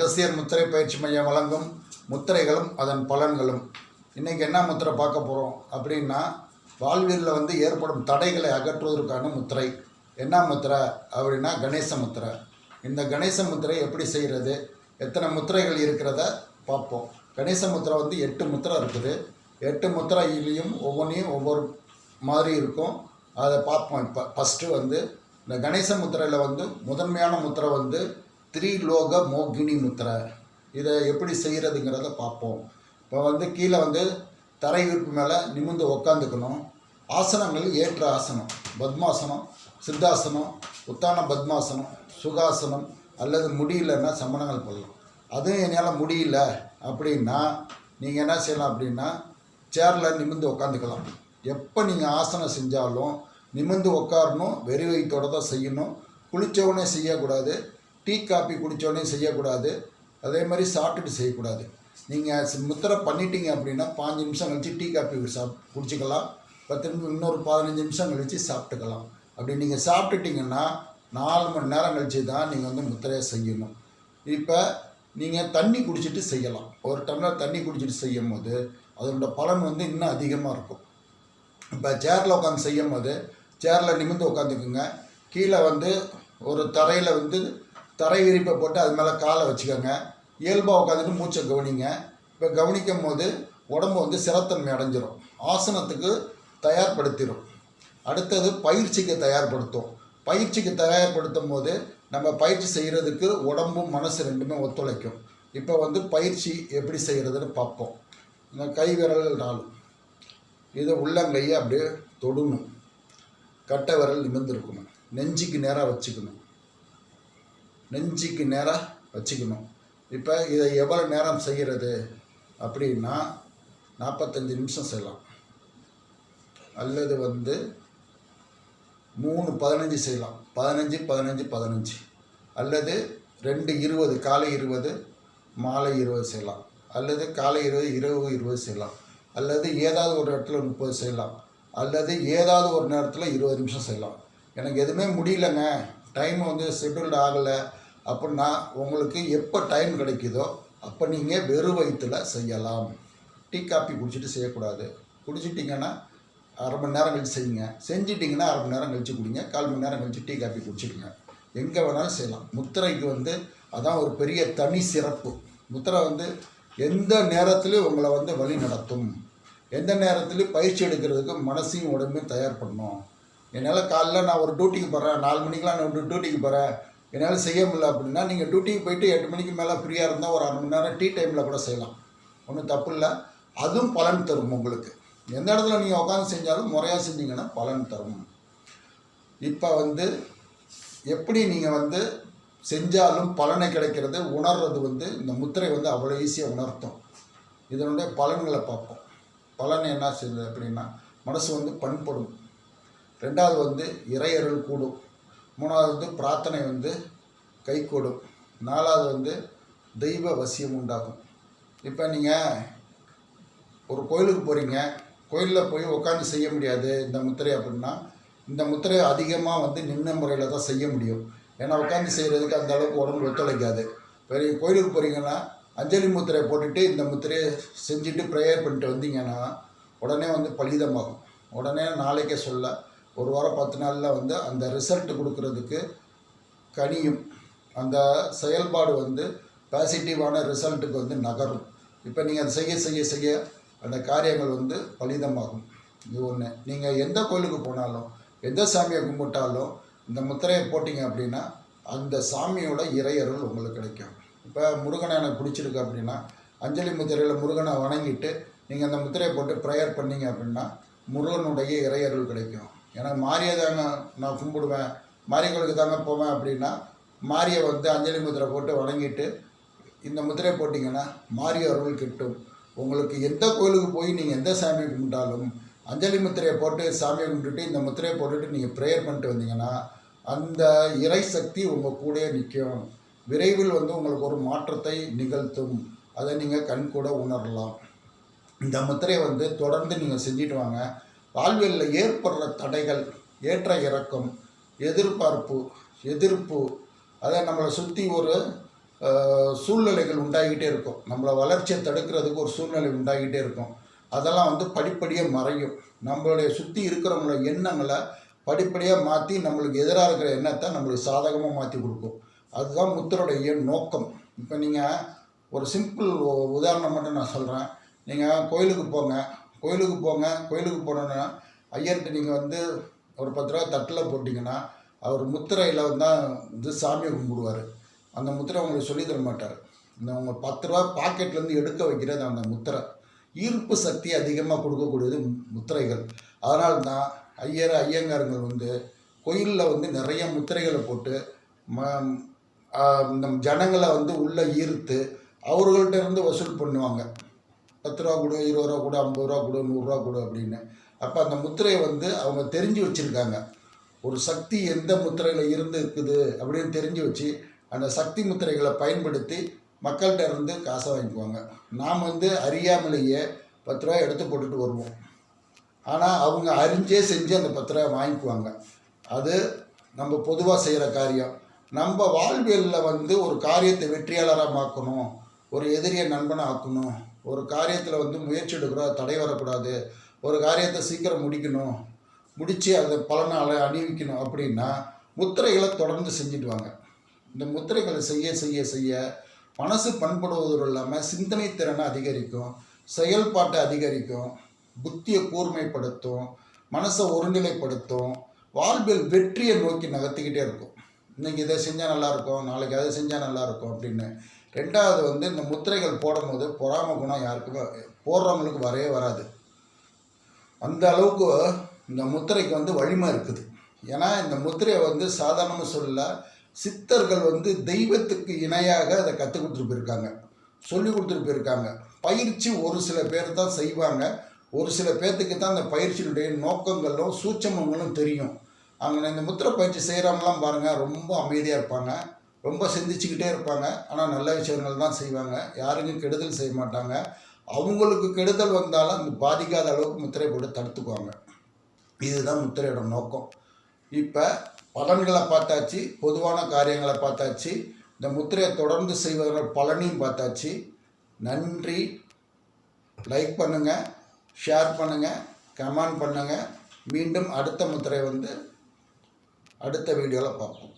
அகசியர் முத்திரை பயிற்சி மையம் வழங்கும் முத்திரைகளும் அதன் பலன்களும். இன்றைக்கி என்ன முத்திரை பார்க்க போகிறோம் அப்படின்னா வாழ்வியலில் வந்து ஏற்படும் தடைகளை அகற்றுவதற்கான முத்திரை. என்ன முத்திரை அப்படின்னா கணேச முத்திரை. இந்த கணேச முத்திரை எப்படி செய்கிறது எத்தனை முத்திரைகள் இருக்கிறத பார்ப்போம். கணேச முத்திரை வந்து எட்டு முத்திரை இருக்குது. எட்டு முத்திரையிலையும் ஒவ்வொன்றையும் ஒவ்வொரு மாதிரி இருக்கும். அதை பார்ப்போம். இப்போ ஃபஸ்ட்டு வந்து இந்த கணேச முத்திரையில் வந்து முதன்மையான முத்திரை வந்து த்ரீலோக மோகினி முத்திரை. இதை எப்படி செய்கிறதுங்கிறத பார்ப்போம். இப்போ வந்து கீழே வந்து தரை விருப்பு மேலே நிமிர்ந்து உக்காந்துக்கணும். ஆசனங்கள் ஏற்ற ஆசனம். பத்மாசனம் சித்தாசனம் உத்தான பத்மாசனம் சுகாசனம் அல்லது முடியலன்னா சமணங்கள் பண்ணலாம் அதுவும் என்னால் முடியல அப்படின்னா நீங்கள் என்ன செய்யலாம் அப்படின்னா சேரில் நிமிர்ந்து உக்காந்துக்கலாம். எப்போ நீங்கள் ஆசனம் செஞ்சாலும் நிமிர்ந்து உட்காரணும் வெறி வயிற்றோட தான் செய்யணும். குளித்தவொடனே செய்யக்கூடாது. டீ காப்பி குடித்தோடனே செய்யக்கூடாது. அதே மாதிரி சாப்பிட்டுட்டு செய்யக்கூடாது. நீங்கள் முத்திரை பண்ணிட்டீங்க அப்படின்னா பாஞ்சு நிமிஷம் கழித்து டீ காப்பி சாப் குடிச்சிக்கலாம். பத்து நிமிஷம் இன்னொரு பதினஞ்சு நிமிஷம் கழித்து சாப்பிட்டுக்கலாம். அப்படி நீங்கள் சாப்பிட்டுட்டிங்கன்னா நாலு மணி நேரம் கழித்து தான் நீங்கள் வந்து முத்திரையை செய்யணும். இப்போ நீங்கள் தண்ணி குடிச்சிட்டு செய்யலாம். ஒரு டம்ளர் தண்ணி குடிச்சிட்டு செய்யும் போது அதனோட பலன் வந்து இன்னும் அதிகமாக இருக்கும். இப்போ சேரில் உட்காந்து செய்யும் போது சேரில் நிமிர்ந்து உட்காந்துக்குங்க கீழே வந்து ஒரு தரையில் வந்து தரை விரிப்பை போட்டு அது மேலே காலை வச்சுக்கோங்க. இயல்பாக உட்காந்துட்டு மூச்சை கவனிங்க. இப்போ கவனிக்கும் போது உடம்பு வந்து சிரத்தன்மை அடைஞ்சிரும். ஆசனத்துக்கு தயார்படுத்திடும் அடுத்தது பயிற்சிக்கு தயார்படுத்தும். பயிற்சிக்கு தயார்படுத்தும் போது நம்ம பயிற்சி செய்கிறதுக்கு உடம்பும் மனசு ரெண்டுமே ஒத்துழைக்கும். இப்போ வந்து பயிற்சி எப்படி செய்கிறதுன்னு பார்ப்போம். இந்த கை விரல்கள் நாலு. இதை உள்ளங்கையை அப்படியே தொடணும். கட்டை விரல் நிமிர்ந்துருக்கணும் நெஞ்சுக்கு நேராக வச்சுக்கணும். நெஞ்சுக்கு நேராக வச்சுக்கணும். இப்போ இதை எவ்வளோ நேரம் செய்கிறது அப்படின்னா நாற்பத்தஞ்சு நிமிஷம் செய்யலாம். அல்லது வந்து மூணு பதினஞ்சு செய்யலாம். பதினஞ்சு பதினஞ்சு பதினஞ்சு. அல்லது ரெண்டு இருபது காலை இருபது மாலை இருபது செய்யலாம். அல்லது காலை இருபது இரவு இருபது செய்யலாம். அல்லது ஏதாவது ஒரு இடத்துல முப்பது செய்யலாம். அல்லது ஏதாவது ஒரு நேரத்தில் இருபது நிமிஷம் செய்யலாம். எனக்கு எதுவுமே முடியலங்க. டைம் வந்து ஷெட்யூல்டு ஆகலை. அப்படின்னா உங்களுக்கு எப்போ டைம் கிடைக்குதோ அப்போ நீங்கள் வெறும் வயிற்றில் செய்யலாம். டீ காப்பி குடிச்சிட்டு செய்யக்கூடாது. குடிச்சிட்டிங்கன்னா அரை மணி நேரம் கழித்து செய்யுங்க. செஞ்சிட்டிங்கன்னா அரை மணி நேரம் கழித்து குடிங்க. கால் மணி நேரம் கழித்து டீ காப்பி குடிச்சிடுங்க எங்கே வேணாலும் செய்யலாம். முத்திரைக்கு வந்து அதான் ஒரு பெரிய தனி சிறப்பு. முத்திரை வந்து எந்த நேரத்துலையும் உங்களை வந்து வழி நடத்தும். எந்த நேரத்துலையும் பயிற்சி எடுக்கிறதுக்கு மனசையும் உடம்பையும் தயார் பண்ணும். என்னால் காலைல நான் ஒரு டியூட்டிக்கு போகிறேன் நாலு மணிக்கெலாம் நான் ஒரு டியூட்டிக்கு போகிறேன் என்னால் செய்ய முடியல அப்படின்னா நீங்கள் டியூட்டிக்கு போயிட்டு எட்டு மணிக்கு மேலே ஃப்ரீயாக இருந்தால் ஒரு அரை மணி நேரம் டீ டைமில் கூட செய்யலாம். ஒன்றும் தப்பு இல்லை. அதுவும் பலன் தரும் உங்களுக்கு. எந்த இடத்துல நீங்கள் உட்காந்து செஞ்சாலும் முறையாக செஞ்சீங்கன்னா பலன் தரும். இப்போ வந்து எப்படி நீங்கள் வந்து செஞ்சாலும் பலனை கிடைக்கிறது உணர்றது வந்து இந்த முத்திரை வந்து அவ்வளோ ஈஸியாக உணர்த்தும். இதனுடைய பலன்களை பார்ப்போம். பலன் என்ன செய்யுது அப்படின்னா மனசு வந்து பண்படும். ரெண்டாவது வந்து இறையருள் கூடும். மூணாவது வந்து பிரார்த்தனை வந்து கைகூடும். நாலாவது வந்து தெய்வ வசியம் உண்டாகும். இப்போ நீங்கள் ஒரு கோயிலுக்கு போகிறீங்க கோயிலில் போய் உட்காந்து செய்ய முடியாது இந்த முத்திரை அப்படின்னா இந்த முத்திரையை அதிகமாக வந்து நின்ன முறையில் தான் செய்ய முடியும். ஏன்னா உட்காந்து செய்கிறதுக்கு அந்த அளவுக்கு உடம்பு ஒத்துழைக்காது. பெரிய கோயிலுக்கு போகிறீங்கன்னா அஞ்சலி முத்திரையை போட்டுட்டு இந்த முத்திரையை செஞ்சுட்டு ப்ரேயர் பண்ணிட்டு வந்தீங்கன்னா உடனே வந்து பலிதமாகும். உடனே நாளைக்கே சொல்ல ஒரு வாரம் பத்து நாளில் வந்து அந்த ரிசல்ட் கொடுக்கறதுக்கு கனியும் அந்த செயல்பாடு வந்து பாசிட்டிவான ரிசல்ட்டுக்கு வந்து நகரும். இப்போ நீங்கள் அதை செய்ய செய்ய செய்ய அந்த காரியங்கள் வந்து பலிதமாகும். இது ஒன்று நீங்கள் எந்த கோயிலுக்கு போனாலும் எந்த சாமியை கும்பிட்டாலும் இந்த முத்திரையை போட்டிங்க அப்படின்னா அந்த சாமியோட இறையருள் உங்களுக்கு கிடைக்கும். இப்போ முருகனை எனக்கு பிடிச்சிருக்கு அப்படின்னா அஞ்சலி முத்திரையில் முருகனை வணங்கிட்டு நீங்கள் அந்த முத்திரையை போட்டு ப்ரேயர் பண்ணீங்க அப்படின்னா முருகனுடைய இறையருள் கிடைக்கும். எனக்கு மாரியை தாங்க நான் கும்பிடுவேன். மாரியங்களுக்கு தாங்க போவேன் அப்படின்னா மாரியை வந்து அஞ்சலி முத்திரை போட்டு வணங்கிட்டு இந்த முத்திரை போட்டிங்கன்னா மாரிய அருள் கிட்டும். உங்களுக்கு எந்த கோயிலுக்கு போய் நீங்கள் எந்த சாமி கும்பிட்டாலும் அஞ்சலி முத்திரையை போட்டு சாமியை கும்பிட்டுட்டு இந்த முத்திரையை போட்டுட்டு நீங்கள் ப்ரேயர் பண்ணிட்டு வந்தீங்கன்னா அந்த இறை சக்தி உங்கள் கூடயே நிற்கும் விரைவில் வந்து உங்களுக்கு ஒரு மாற்றத்தை நிகழ்த்தும். அதை நீங்கள் கண் கூட உணரலாம். இந்த முத்திரையை வந்து தொடர்ந்து நீங்கள் செஞ்சுட்டு வாங்க. வாழ்வியலில் ஏற்படுற தடைகள் ஏற்ற இறக்கம் எதிர்பார்ப்பு எதிர்ப்பு. அதை நம்மளை சுற்றி ஒரு சூழ்நிலைகள் உண்டாகிட்டே இருக்கும். நம்மளை வளர்ச்சியை தடுக்கிறதுக்கு ஒரு சூழ்நிலை உண்டாகிட்டே இருக்கும். அதெல்லாம் வந்து படிப்படியாக மறையும். நம்மளுடைய சுற்றி இருக்கிறவங்களோட எண்ணங்களை படிப்படியாக மாற்றி நம்மளுக்கு எதிராக இருக்கிற எண்ணத்தை நம்மளுக்கு சாதகமாக மாற்றி கொடுக்கும். அதுதான் முத்தருடைய நோக்கம். இப்போ நீங்கள் ஒரு சிம்பிள் உதாரணம் மட்டும் நான் சொல்கிறேன் நீங்கள் கோயிலுக்கு போங்க. கோயிலுக்கு போங்க. கோயிலுக்கு போனோன்னா ஐயருக்கு நீங்கள் வந்து ஒரு பத்து ரூபா தட்டில் போட்டிங்கன்னா அவர் முத்திரையில் தான் இது சாமியை கும்பிடுவார். அந்த முத்திரை உங்களுக்கு சொல்லித் தர மாட்டார். இந்த உங்கள் பத்து ரூபா பாக்கெட்லேருந்து எடுக்க வைக்கிறது அந்த முத்திரை. ஈர்ப்பு சக்தி அதிகமாக கொடுக்கக்கூடியது முத்திரைகள். அதனால தான் ஐயர் ஐயங்காரங்கள் வந்து கோயிலில் வந்து நிறைய முத்திரைகளை போட்டு ம நம் ஜனங்களை வந்து உள்ளே ஈர்த்து அவர்கள்ட்ட இருந்து வசூல் பண்ணுவாங்க. பத்து ரூபா கொடு இருபது ரூபா கொடு ஐம்பது ரூபா கொடு நூறுரூவா கொடு அப்படின்னு. அப்போ அந்த முத்திரையை வந்து அவங்க தெரிஞ்சு வச்சுருக்காங்க. ஒரு சக்தி எந்த முத்திரையில் இருந்து இருக்குது அப்படின்னு தெரிஞ்சு வச்சு அந்த சக்தி முத்திரைகளை பயன்படுத்தி மக்கள்கிட்ட இருந்து காசை வாங்கிக்குவாங்க. நாம் வந்து அறியாமலேயே பத்து ரூபா எடுத்து போட்டுட்டு வருவோம். ஆனால் அவங்க அறிஞ்சே செஞ்சு அந்த பத்து ரூபாய் வாங்கிக்குவாங்க. அது நம்ம பொதுவாக செய்கிற காரியம். நம்ம வாழ்வியலில் வந்து ஒரு காரியத்தை வெற்றியாளராக மாக்கணும். ஒரு எதிரியை நண்பனை ஆக்கணும். ஒரு காரியத்தில் வந்து முயற்சி எடுக்கிறோம் தடை வரக்கூடாது. ஒரு காரியத்தை சீக்கிரம் முடிக்கணும். முடித்து அதை பலனால அணிவிக்கணும் அப்படின்னா முத்திரைகளை தொடர்ந்து செஞ்சுட்டு வாங்க. இந்த முத்திரைகளை செய்ய செய்ய செய்ய மனசு பண்படுவதோடு இல்லாமல் சிந்தனை திறனை அதிகரிக்கும் செயல்பாட்டை அதிகரிக்கும் புத்தியை கூர்மைப்படுத்தும் மனசை ஒருநிலைப்படுத்தும் வாழ்வில் வெற்றியை நோக்கி நகர்த்திக்கிட்டே இருக்கும். இன்றைக்கி இதை செஞ்சால் நல்லாயிருக்கும் நாளைக்கு அதை செஞ்சால் நல்லாயிருக்கும் அப்படின்னு ரெண்டாவது வந்து இந்த முத்திரைகள் போடும்போது பொறாம குணம் யாருக்குமே போடுறவங்களுக்கு வரவே வராது. அந்த அளவுக்கு இந்த முத்திரைக்கு வந்து வலிமை இருக்குது. ஏன்னா இந்த முத்திரையை வந்து சாதாரணமாக சொல்ல சித்தர்கள் வந்து தெய்வத்துக்கு இணையாக அதை கற்றுக் கொடுத்துட்டு போயிருக்காங்க. சொல்லி கொடுத்துட்டு போயிருக்காங்க. பயிற்சி ஒரு சில பேர் தான் செய்வாங்க. ஒரு சில பேர்த்துக்கு தான் அந்த பயிற்சியினுடைய நோக்கங்களும் சூட்சமங்களும் தெரியும். அவங்க இந்த முத்திரை பயிற்சி செய்கிறவங்களாம் பாருங்கள் ரொம்ப அமைதியாக இருப்பாங்க. ரொம்ப சிந்திச்சுக்கிட்டே இருப்பாங்க. ஆனால் நல்ல விஷயங்கள் தான் செய்வாங்க. யாருக்கும் கெடுதல் செய்ய மாட்டாங்க. அவங்களுக்கு கெடுதல் வந்தாலும் அந்த பாதிக்காத அளவுக்கு முத்திரை போட்டு தடுத்துக்குவாங்க. இதுதான் முத்திரையோட நோக்கம். இப்போ பலன்களை பார்த்தாச்சு பொதுவான காரியங்களை பார்த்தாச்சு இந்த முத்திரையை தொடர்ந்து செய்வதனால் பலனையும் பார்த்தாச்சு. நன்றி. லைக் பண்ணுங்கள் ஷேர் பண்ணுங்கள் கமெண்ட் பண்ணுங்கள் மீண்டும் அடுத்த முத்திரை வந்து அடுத்த வீடியோவில் பார்ப்போம்.